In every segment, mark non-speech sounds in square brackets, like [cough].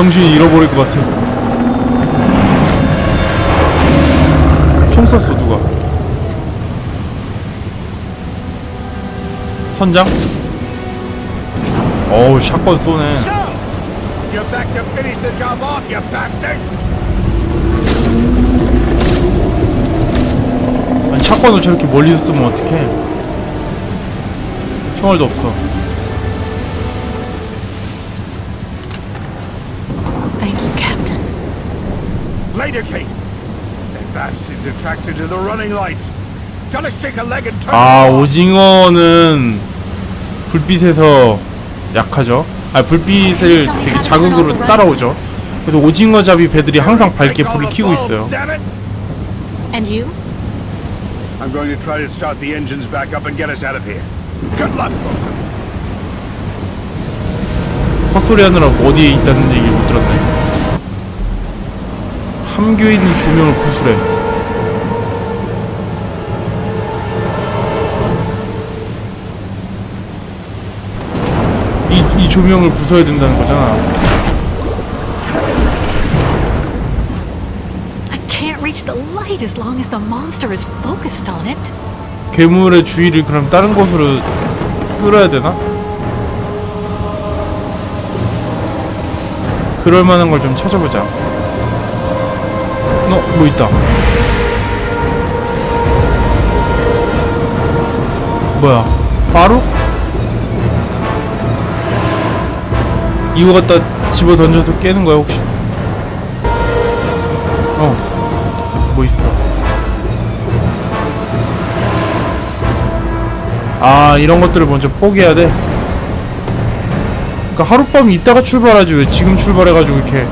정신이 잃어버릴 것 같아. 총 쐈어 누가? 선장? 어우 샷건 쏘네. 아니 샷건을 저렇게 멀리서 쏘면 어떡해? 총알도 없어. Later, Kate. That bastard's attracted to the running lights. Gotta shake a leg and turn 아. 오징어는 불빛에서 약하죠. 아 불빛을 되게 자극으로 따라오죠. 그래서 오징어 잡이 배들이 항상 밝게 불을 켜고 있어요. damn it! And you? I'm going to try to start the engines back up and get us out of here. Good luck, Wilson. 헛소리 하느라고 어디에 있다는 얘기 못 들었네. 있는 조명을 구술해. 이, 이 조명을 부숴야 된다는 거잖아. I can't reach the light as long as the monster is focused on it. 괴물의 주의를 그럼 다른 곳으로 끌어야 되나? 그럴 만한 걸 좀 찾아보자. 어, 뭐 있다. 뭐야? 바로? 이거 갖다 집어 던져서 깨는 거야 혹시? 어, 뭐 있어? 아 이런 것들을 먼저 포기해야 돼. 그러니까 하룻밤 있다가 출발하지 왜 지금 출발해가지고 이렇게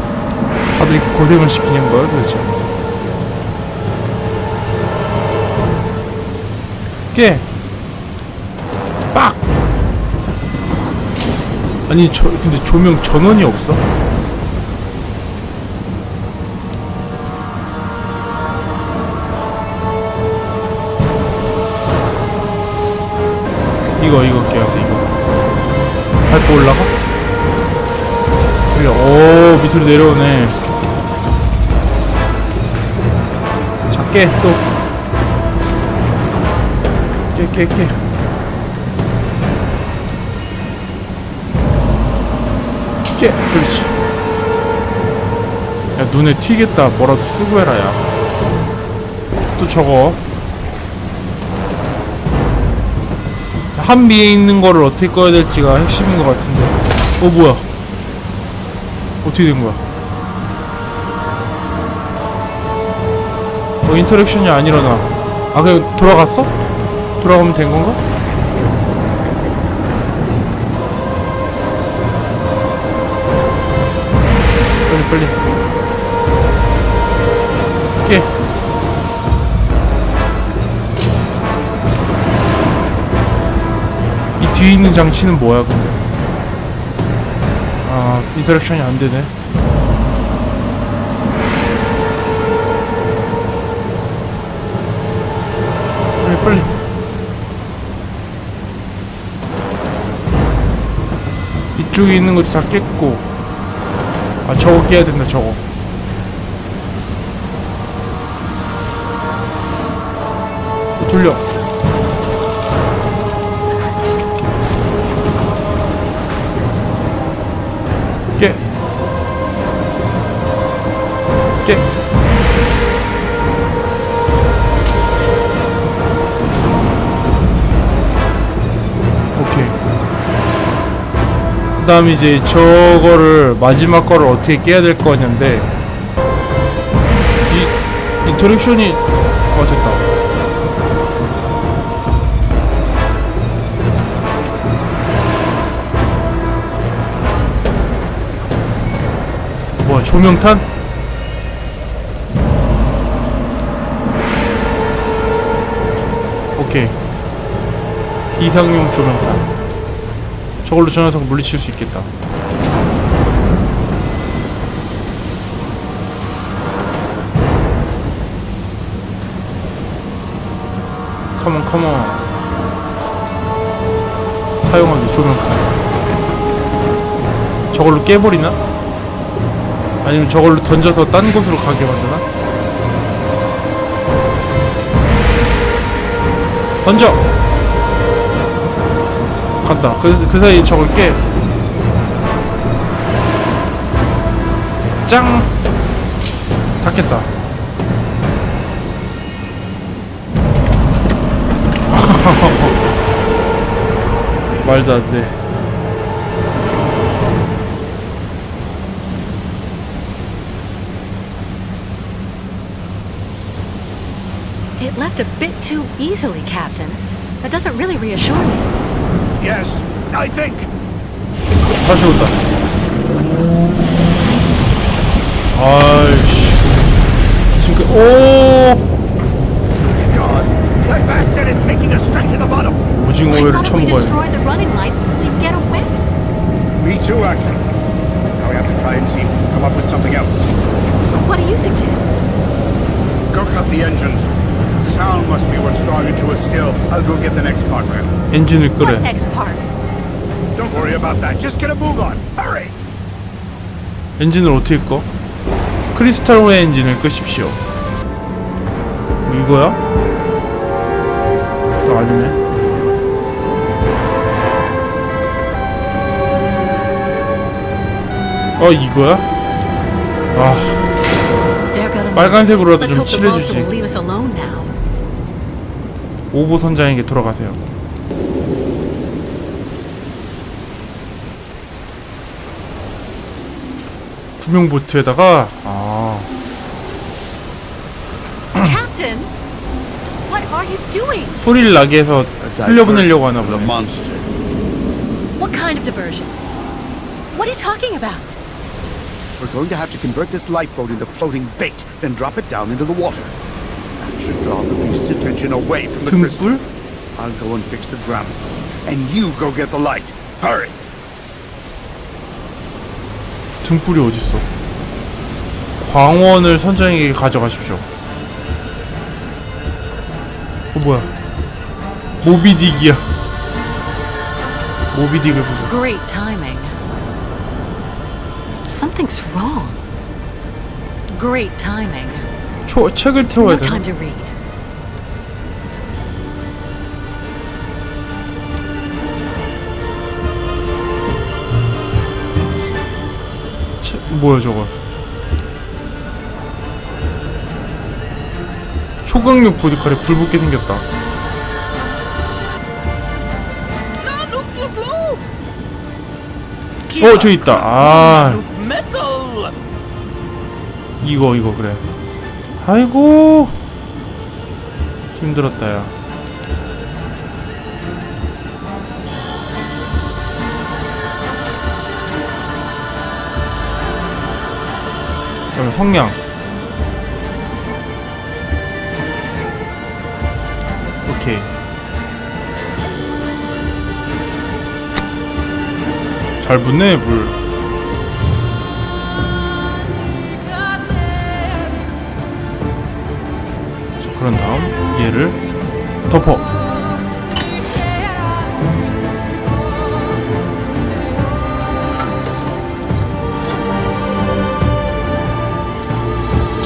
다들 이렇게 고생을 시키는 거야 도대체? 깨. 빡. 아니 저 근데 조명 전원이 없어? 이거 이거 깨야 돼 이거 밟고 올라가? 올려 오 밑으로 내려오네 자깨또 깨, 깨. 깨 그렇지. 야 눈에 튀겠다. 뭐라도 쓰고 해라 야또 저거. 한 비에 있는 거를 어떻게 꺼야 될지가 핵심인 것 같은데. 어 뭐야? 어떻게 된 거야? 어 인터랙션이 안 일어나. 아 그냥 돌아갔어? 돌아가면 된 건가? 빨리 빨리. 깨이 뒤에 있는 장치는 뭐야 근데? 아 인터랙션이 안 되네. 빨리 빨리 이쪽에 있는 것도 다 깼고. 아 저거 깨야 된다 저거. 돌려 다음 이제 저거를 마지막 거를 어떻게 깨야 될 거냐인데 이 인터랙션이 어 됐다. 뭐야 조명탄? 오케이 비상용 조명탄 저걸로 저 녀석 물리칠 수 있겠다 컴온 컴온 사용하기 조명탄 저걸로 깨버리나? 아니면 저걸로 던져서 딴 곳으로 가게 만드나? 던져! 간다. 그, 그 저걸 깨. 짱! 다 깼다. 말도 안 돼. Yes, I think. 다시 온다. 아이씨. 지금, 그- 오! God, that bastard is taking us straight to the bottom. 오징어 I 회를 thought if 처음 we 봐요. destroyed the running lights, we'd get away. Me too, actually. Now we have to try and see if we can come up with something else. What do you suggest? Go cut the engines. Sound must be what's drawing it to us still. I'll go get the next part rail. 엔진을 What 끄래. next part? Don't worry about that. Just get a move on. Hurry! 엔진을 어떻게 꺼? 크리스탈호의 엔진을 끄십시오. 뭐 이거야? 또 아니네. 어 이거야? 아 There go the 빨간색으로라도. 좀 Let's hope the monster 칠해주지. will leave us alone now. 오보 선장에게 돌아가세요. 구명 보트에다가 아 Captain, what are you doing? 소리를 나게 해서 흘려보내려고 하나 The 보네. monster. What kind of diversion? What are you talking about? We're going to have to convert this lifeboat into floating bait, then drop it down into the water. Should draw the beast's attention away from the crystal. 등불? I'll go and fix the gramophone, and you go get the light. Hurry! 등불이 어딨어? 광원을 선장에게 가져가십시오. 어 뭐야? 모비딕이야. 모비딕을 보자. Great timing. Something's wrong. Great timing. 초, 책을 태워야 read. 책, 뭐야 저거? 초강력 보디칼에 불 붙게 생겼다. 어, 저기 있다. 아, 이거 이거 그래. 아이고 힘들었다 야. 그다음에 성냥. 오케이. 잘 붙네 물.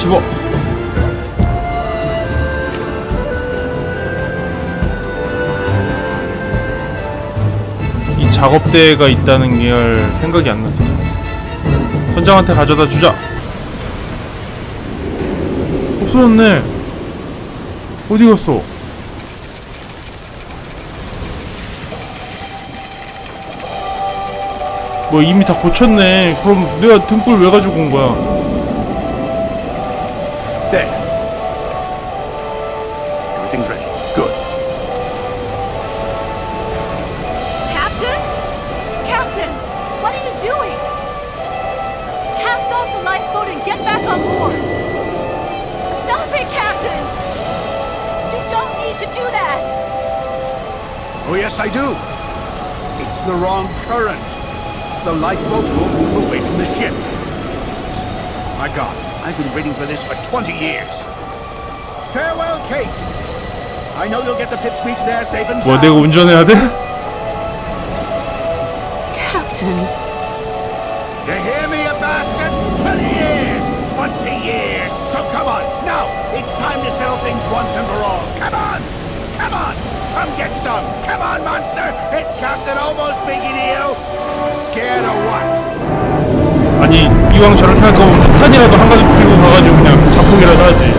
집어. 이 작업대가 있다는 게 생각이 안 났어요. 선장한테 가져다 주자. 없어졌네. 어디 갔어? 뭐 이미 다 고쳤네. 그럼 내가 등불 왜 가지고 온 거야? Oh, yes, I do. It's the wrong current. The lifeboat won't move away from the ship. My God, I've been waiting for this for 20 years. Farewell, Kate. I know you'll get the pipsqueaks there safe and 뭐 sound. 내가 운전해야 돼? Captain, You hear me, you bastard? 20 years! 20 years. So come on, now, it's time to settle things once and for all. Come on, come on, Come get some. Come on, monster. It's Captain Almost speaking to you. Scared of what? 아니 이왕 저렇게 할 거면 폭탄이라도 한 가지 들고 가가지고 그냥 자폭이라도 하지 [laughs]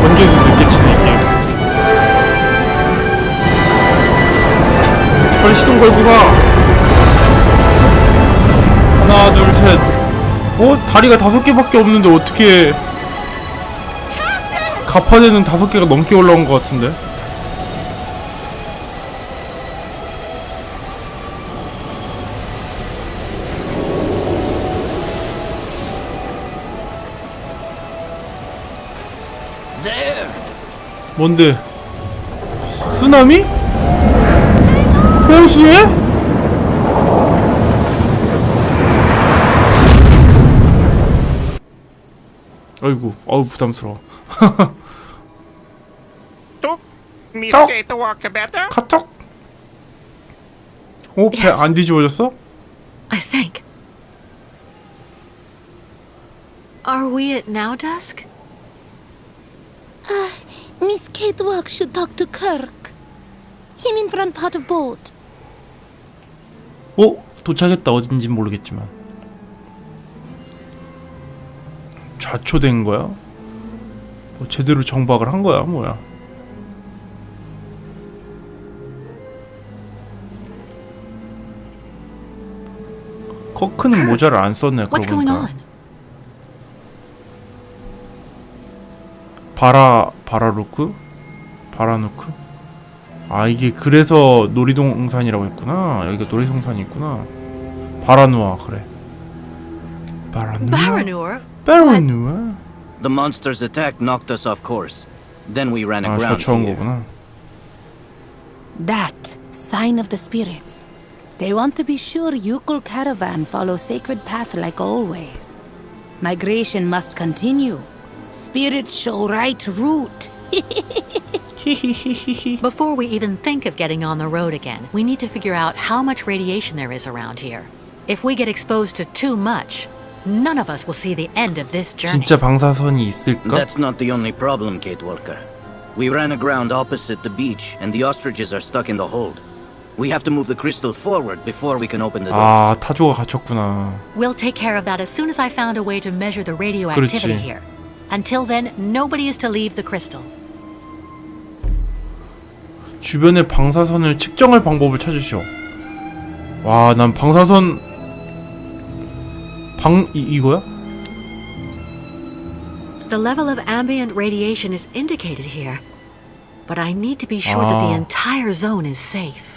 번개도 늦게 이 게임 빨리 시동 걸고 가 하나 둘셋 어? 다리가 다섯 개밖에 없는데 어떻게 가파되는 다섯 개가 넘게 올라온 것 같은데! 뭔데? 쓰나미? 호수에? 아이고, 아우 부담스러워. [laughs] 뚝 미스케이트 워크베터 카톡? 어? 배안 뒤집어졌어? I think. Are we at now dusk? Miss Kate Walk should talk to Kirk. Him in front part of boat. 어? 도착했다 어딘진 모르겠지만 좌초된 거야? 뭐 제대로 정박을 한 거야 뭐야 커크는 모자를 안 썼네 What's going 보니까 on? 바라 바라루크? 바라누크? 아 이게 그래서 놀이동산이라고 했구나 여기가 놀이동산이 있구나 바라누아 그래 바라누아 Baranur? 바라누아 The monster's attack knocked us off course. Then we ran 아 aground 저쳐온 here. 거구나 That sign of the spirits. They want to be sure Yukul caravan follow sacred path like always. Migration must continue. Spirits show right route. [laughs] 히히히히히 Before we even think of getting on the road again, we need to figure out how much radiation there is around here. If we get exposed to too much, none of us will see the end of this journey. 진짜 방사선이 있을까? That's not the only problem, Kate Walker. We ran aground opposite the beach, and the ostriches are stuck in the hold. We have to move the crystal forward before we can open the doors. 아 타조가 갇혔구나 We'll take care of that as soon as I found a way to measure the radioactivity 그렇지. here. Until then, nobody is to leave the crystal. 주변의 방사선을 측정할 방법을 찾으시오 와 난 방사선 방 이, 이거야? The level of ambient radiation is indicated here. But I need to be sure that the Ah. entire zone is safe.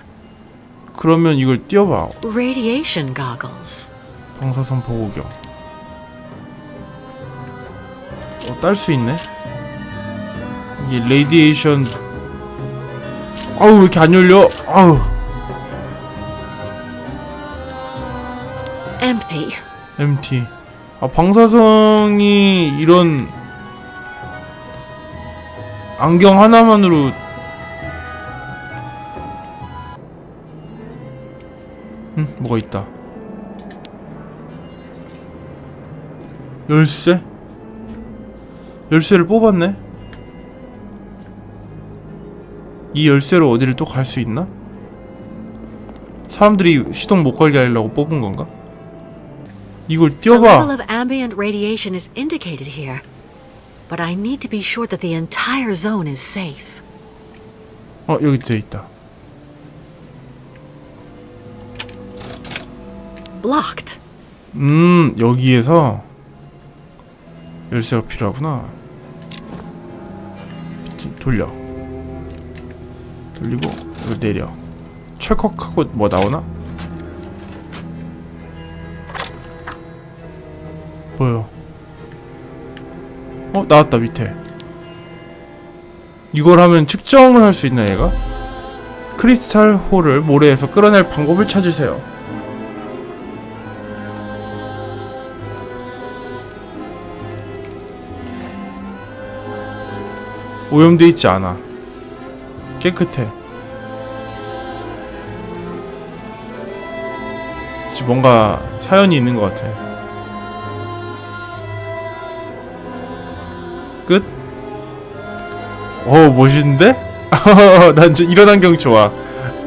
그러면 이걸 띄워봐. Radiation goggles. 방사선 보호경. 어, 딸 수 있네? 이게 레디에이션 아우 왜 이렇게 안 열려? 아우. Empty. MT 아 방사성이 이런 안경 하나만으로 뭐가 있다 열쇠 열쇠를 뽑았네 이 열쇠로 어디를 또 갈 수 있나? 사람들이 시동 못 걸게 하려고 뽑은 건가? 이걸 띄워봐. 어 여기 돼 있다 Blocked. 음 여기에서 열쇠가 필요하구나 돌려 돌리고 이거 내려 철컥하고 뭐 나오나? 뭐요? 어 나왔다 밑에 이걸 하면 측정을 할 수 있나 얘가? 크리스탈 홀을 모래에서 끌어낼 방법을 찾으세요 오염돼 있지 않아. 깨끗해. 뭔가 사연이 있는 것 같아. 끝? 어 멋있는데? [laughs] 난저 이런 안경 좋아.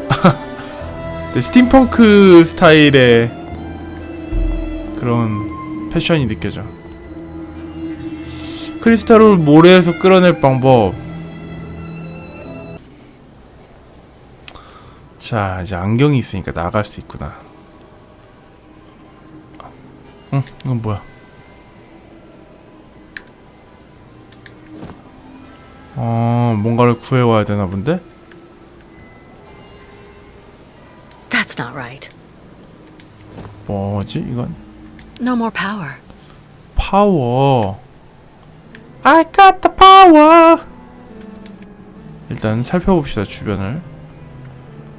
[laughs] 네, 스팀펑크 스타일의 그런 패션이 느껴져. 크리스탈을 모래에서 끌어낼 방법. 자, 이제 안경이 있으니까 나갈 수 있구나. 응, 이건 뭐야? 어, 뭔가를 구해와야 되나 본데? That's not right. 뭐지, 이건? No more power. 파워. I got the power. 일단 살펴봅시다 주변을.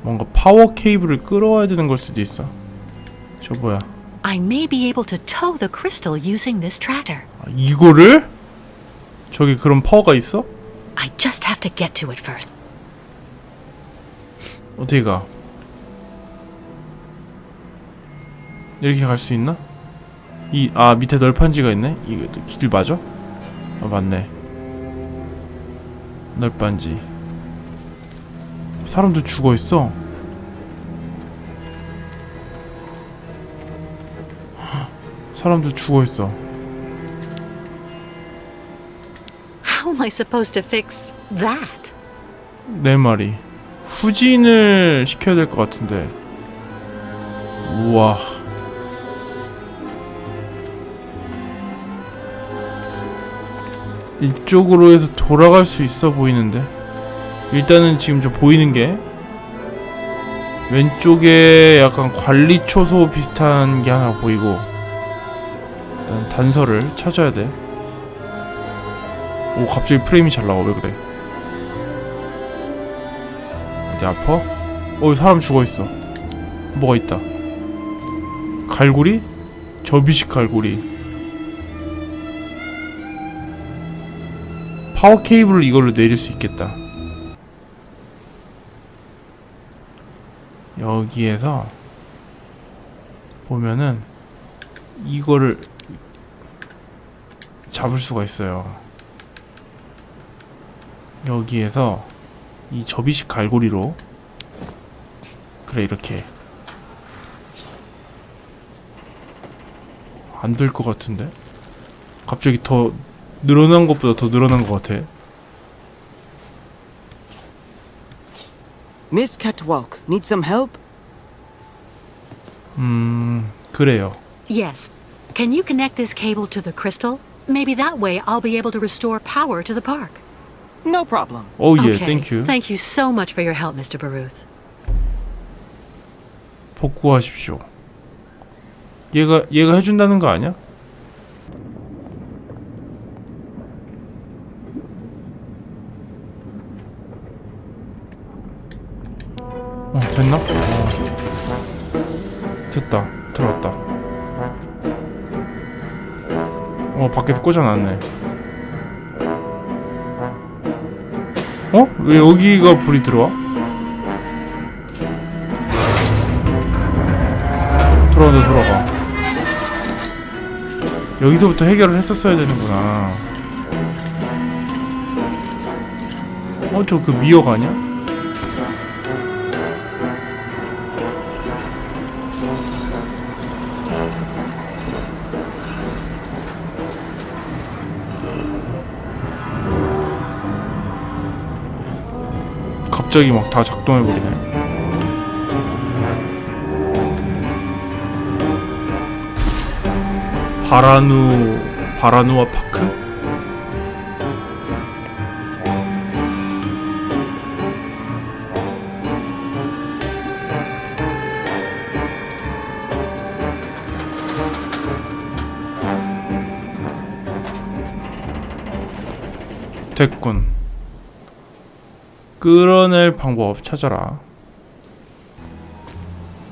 뭔가 파워 케이블을 끌어와야 되는 걸 수도 있어. 저 뭐야? I may be able to tow the crystal using this tractor. 아, 이거를? 저기 그런 파워가 있어? I just have to get to it first. 어떻게 가? 이렇게 갈 수 있나? 이 아 밑에 널판지가 있네. 이거 길 맞아? 아 맞네. 널판지. 사람도 죽어 있어. 사람도 죽어 있어. How am I supposed to fix that? 내 말이 후진을 시켜야 될 것 같은데. 우와. 이쪽으로 해서 돌아갈 수 있어 보이는데. 일단은 지금 저 보이는 게 왼쪽에 약간 관리 초소 비슷한 게 하나 보이고 일단 단서를 찾아야 돼. 오 갑자기 프레임이 잘 나와 왜 그래? 어디 아파? 어 사람 죽어 있어. 뭐가 있다. 갈고리? 접이식 갈고리. 파워 케이블을 이걸로 내릴 수 있겠다. 여기에서 보면은 이거를 잡을 수가 있어요. 여기에서 이 접이식 갈고리로 그래 이렇게 안 될 것 같은데 갑자기 더 늘어난 것보다 더 늘어난 것 같아 Miss Catwalk, need some help? 음 그래요 Yes. Can you connect this cable to the crystal? Maybe that way I'll be able to restore power to the park. No problem. 오예 okay. 땡큐 Thank you so much for your help, Mr. Baruth. 복구하십시오 얘가 얘가 해준다는 거 아니야? 어 밖에서 꽂아놨네 어? 왜 여기가 불이 들어와? 돌아온다 돌아가 여기서부터 해결을 했었어야 되는구나 어 저 그 미역 아니야? 갑자기 막 다 작동해 버리네. 바라누 바라누아 파 끌어낼 방법 찾아라.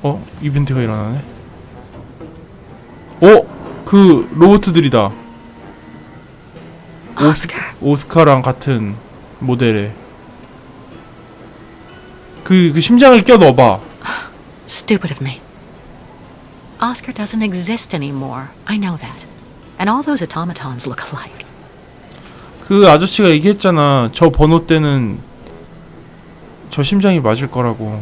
어? 이벤트가 일어나네. 어? 그 로봇들이다. Oscar. 오스카랑 같은 모델의 그, 그 심장을 껴 넣어봐. Stupid of me. Oscar doesn't exist anymore. I know that. And all those automatons look alike. 그 아저씨가 얘기했잖아. 저 번호 때는 저 심장이 맞을 거라고.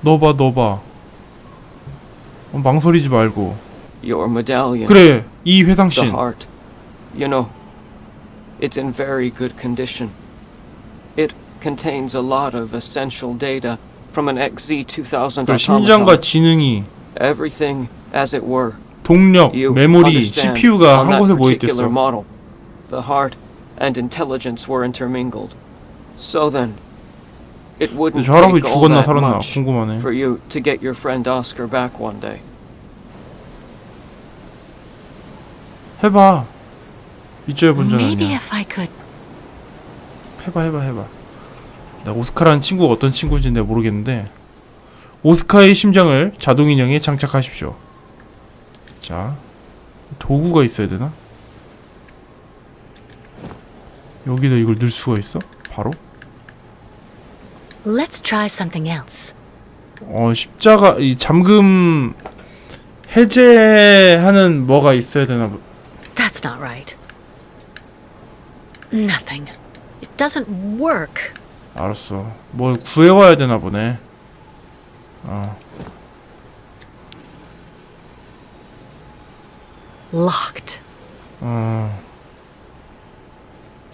너 봐, 너 봐. 어, 망설이지 말고. Your medallion. 그래, 이 The 회상씬. heart. You know, it's in very good condition. It contains a lot of essential data from an XZ2000 그 심장과 automaton. 지능이, Everything as it were. 동력, 메모리, CPU가 한 곳에 모여 particular 있댔어. model, the heart and intelligence were intermingled. So then, it wouldn't take all 죽었나 that 살았나 much 궁금하네. for you to get your friend Oscar back one day. 해봐. 이쪽에 본전 Maybe 아니야. if I could. 해봐 해봐 해봐 나 오스카라는 친구가 어떤 친구인지 내가 모르겠는데 오스카의 심장을 자동 인형에 장착하십시오 자 도구가 있어야 되나? 여기다 이걸 넣을 수가 있어? 바로? Let's try something else. 어 십자가 이 잠금 해제하는 뭐가 있어야 되나 보- That's not right. Nothing. It doesn't work. 알았어 뭘 구해와야 되나 보네 어 Locked. 어.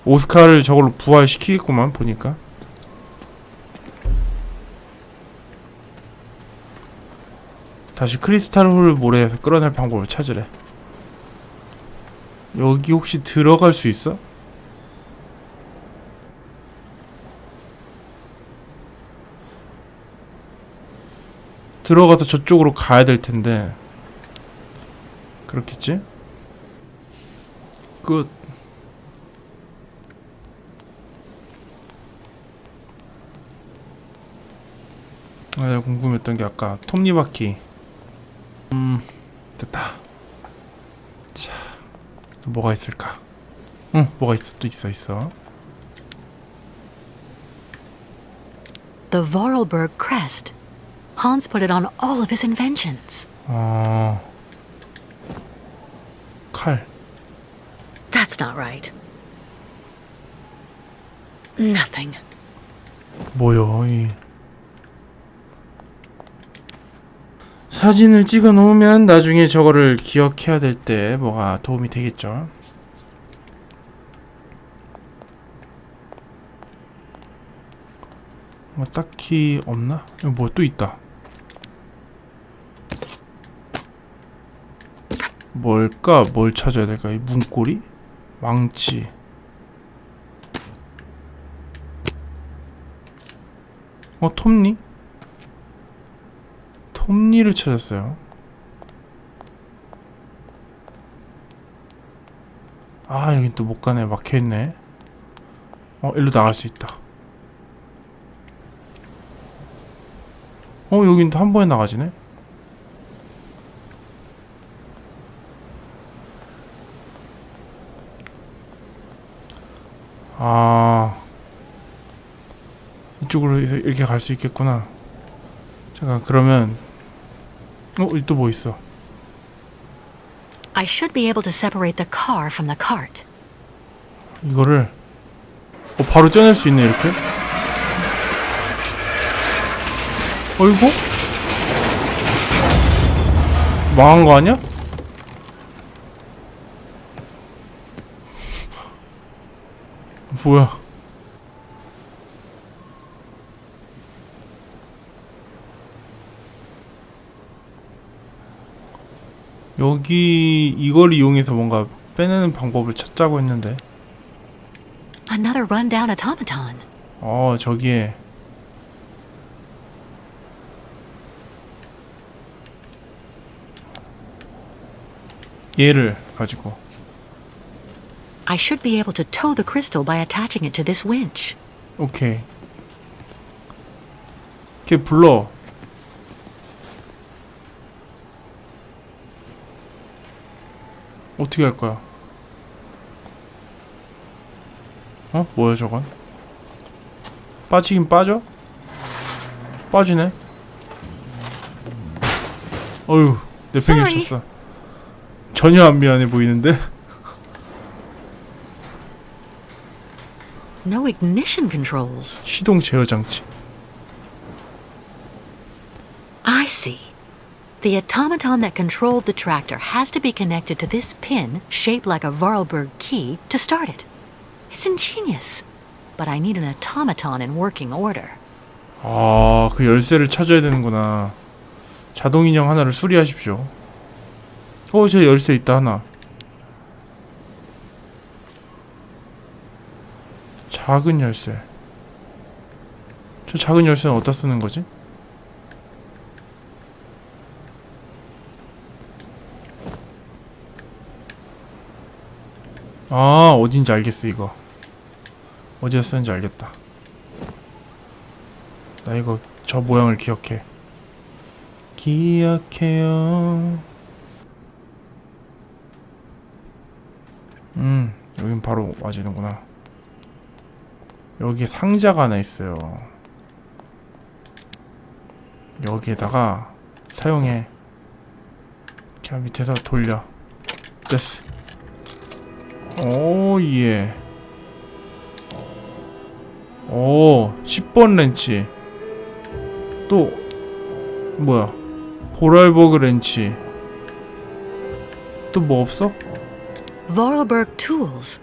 오스카를 저걸로 부활시키겠구만 보니까 다시 크리스탈 홀 모래에서 끌어낼 방법을 찾으래 여기 혹시 들어갈 수 있어? 들어가서 저쪽으로 가야 될 텐데 그렇겠지? 끝 아, 내가 궁금했던 게 아까 톱니바퀴 음 됐다 자 또 뭐가 있을까 응 뭐가 있어 또 있어 있어 The Vorarlberg crest. Hans put it on all of his inventions. 어... 칼 That's not right. Nothing. 뭐요 이 사진을 찍어 놓으면 나중에 저거를 기억해야 될 때 뭐가 도움이 되겠죠 뭐 딱히 없나? 여기 뭐또 있다 뭘까? 뭘 찾아야 될까? 이 문고리? 망치 어 톱니? 톱니를 찾았어요. 아 여긴 또 못 가네 막혀 있네. 어 일로 나갈 수 있다. 어 여긴 또 한 번에 나가지네. 아 이쪽으로 이렇게 갈 수 있겠구나. 잠깐 그러면 어, 또 뭐 있어? I should be able to separate the car from the cart. 이거를 어, 바로 떼낼 수 있네 이렇게. 어이구? 망한 거 아니야? 뭐야? 여기 이걸 이용해서 뭔가 빼내는 방법을 찾자고 했는데 Another rundown automaton. 어 저기에 얘를 가지고 I should be able to tow the crystal by attaching it to this winch. 오케이 걔 불러 어떻게 할 거야 어? 뭐야 저건? 빠지긴 빠져? 빠지네. 어휴, 내팽개쳤어. 전혀 안 미안해 보이는데? No ignition controls. 시동 제어 장치. I see. The automaton that controlled the tractor has to be connected to this pin, shaped like a Vorarlberg key, to start it. It's ingenious. But I need an automaton in working order. 아, 그 열쇠를 찾아야 되는구나. 자동 인형 하나를 수리하십시오. 어, 저 열쇠 있다 하나. 작은 열쇠. 저 작은 열쇠는 어디다 쓰는 거지? 아, 어딘지 알겠어, 이거. 어디다 쓰는지 알겠다. 나 이거 저 모양을 기억해. 기억해요. 음, 여긴 바로 와지는구나. 여기 상자가 하나 있어요. 여기에다가 사용해. 그냥 밑에서 돌려. 됐어. 오, 예. 오, 10번 렌치. 또 뭐야? 보랄버그 렌치. 또 뭐 없어? Vorarlberg tools.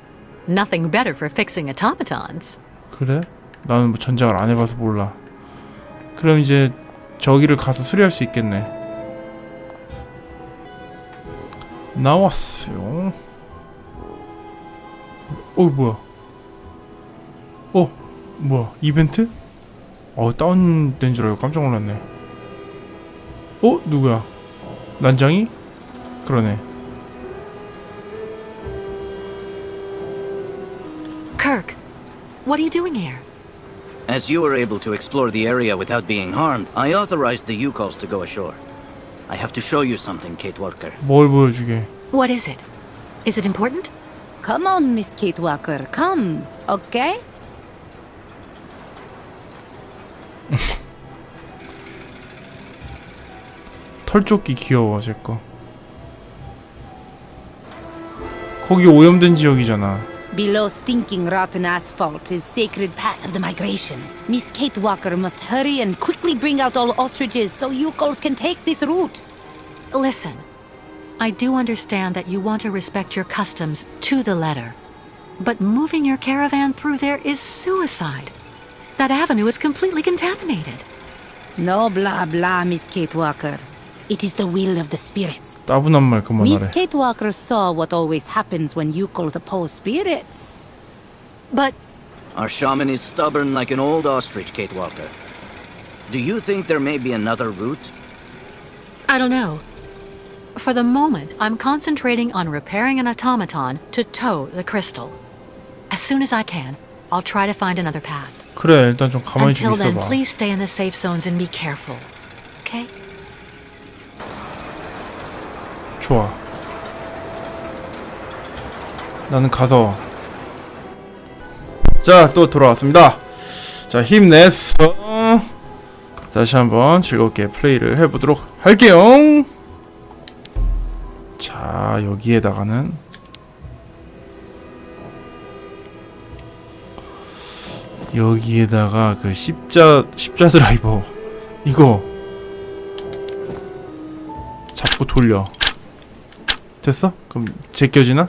Nothing better for fixing automatons. 그래? 나는 뭐 전작을 안 해봐서 몰라. 그럼 이제 저기를 가서 수리할 수 있겠네. 나왔어요. 어 뭐야? 어 뭐야? 이벤트? 어 다운된 줄 알고 깜짝 놀랐네. 어 누구야? 난장이? 그러네. Kirk, what are you doing here? As you were able to explore the area without being harmed, I authorized the Yukos to go ashore. I have to show you something, Kate Walker. 뭘 보여주게? What is it? Is it important? Come on, Miss Kate Walker, come, okay? [laughs] 털조끼 귀여워 제 거. 거기 오염된 지역이잖아. Below stinking rotten asphalt is sacred path of the migration. Miss Kate Walker must hurry and quickly bring out all ostriches so Yukos can take this route. Listen, I do understand that you want to respect your customs to the letter. But moving your caravan through there is suicide. That avenue is completely contaminated. No blah blah, Miss Kate Walker. It is the will of the spirits. 따분한 말 Miss 그만하래. Kate Walker saw what always happens when Yukos oppose spirits. But Our shaman is stubborn like an old ostrich, Kate Walker. Do you think there may be another route? I don't know. For the moment, I'm concentrating on repairing an automaton to tow the crystal. As soon as I can, I'll try to find another path. 그래 일단 좀 가만히 좀 Until then, 있어봐. please stay in the safe zones and be careful. 좋아. 나는 가서 자 또 돌아왔습니다. 자 힘내서 다시 한번 즐겁게 플레이를 해보도록 할게요. 자 여기에다가는 여기에다가 그 십자 십자 드라이버 이거 잡고 돌려. 됐어? 그럼 제껴지나?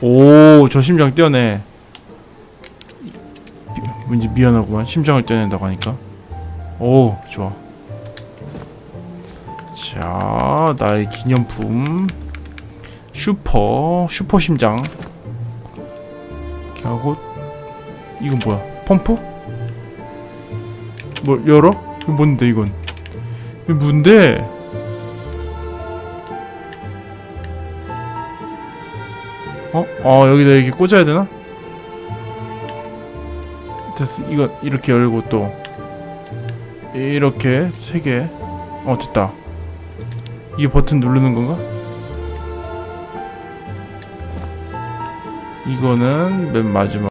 오, 저 심장 뛰어내. 미- 왠지 미안하구만. 심장을 뛰어낸다고 하니까. 오, 좋아. 자, 나의 기념품. 슈퍼, 슈퍼 심장. 이렇게 하고, 이건 뭐야? 펌프? 뭘 열어? 뭔데, 이건? 뭔데? 어? 어 여기다 이렇게 꽂아야 되나? 됐어 이거 이렇게 열고 또 이렇게 세개어 됐다 이게 버튼 누르는 건가? 이거는 맨 마지막